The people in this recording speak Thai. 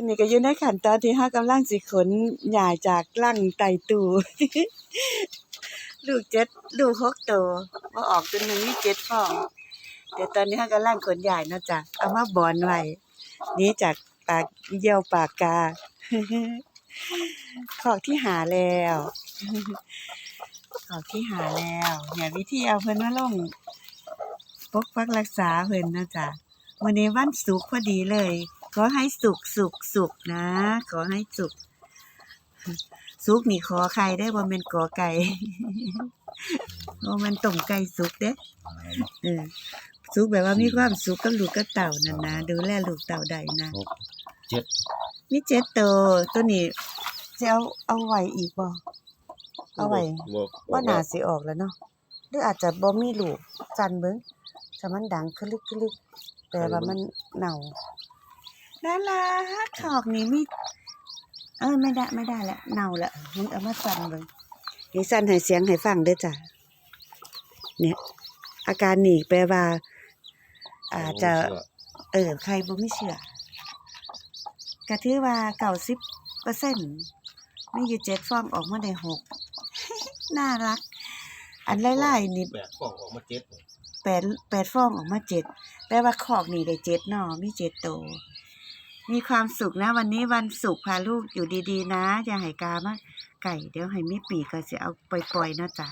อันนี้ก็อยู่ในขั้นตอนที่เฮากำลังสิขนหญ้าจากลังไตตูลูกเจ็ดลูกหกโตวบ่ออกตัวหนึ่งมีเจ็ดฟองเดี๋ยวตอนนี้เฮากำลังขนใหญ้าเนะจ้ะเอามาบอนไว้นี้จากปากเยี่ยวปากกาขอกที่หาแล้วขอกที่หาแล้วเนี่ยวิธีเอาเพิ่นมาลงปกปักรักษาเพิ่นนะจ๊ะมื้อนี้วันศุกพอดีเลย ขอให้สุขสุขสุขนะ ขอให้สุข สุขนี่ขอใครได้บ่แม่นกอไก่บ่แม่นต้มไก่สุกเด้เออสุขแบบว่ามีความสุขกับลูกกับเต่านั่นนะดูแลลูกเต่าได้นะหกเจ็ดมีเจ็ดตัวตัวนี้จะเอาเอาไว้อีกบ่เอาไว้บ่ว่าน่าสิออกแล้วเนาะหรืออาจจะบ่มีลูกจันเบิ่งถ้ามันดังคลึกคลึกแปลว่ามันเน่า น่ารักขอกนี่มีเออไม่ได้ไม่ได้แล้วเน่าแล้วมึงเอามาสั่นเบิ่งนี่สั่นให้เสียงให้ฟังเด้อจ้ะเนี่ย อาการนี่แปลว่า อาจจะ เออใครบ่มีเชื่อก็ถือว่าเก้าสิบเปอร์เซ็นต์มีอยู่เจ็ดฟองออกมาได้หกน่ารัก อันไล่ๆนี่แปดฟองออกมาเจ็ดแปดแปดฟองออกมาเจ็ดแปลว่าคอกนี่ได้เจ็ดเนาะมีเจ็ดโตว มีความสุขนะ วันนี้วันศุกร์พาลูกอยู่ดีๆ นะ อย่าหายกามาไก่เดี๋ยวให้มีปีก็จะเอาปล่อยๆนะจ้ะ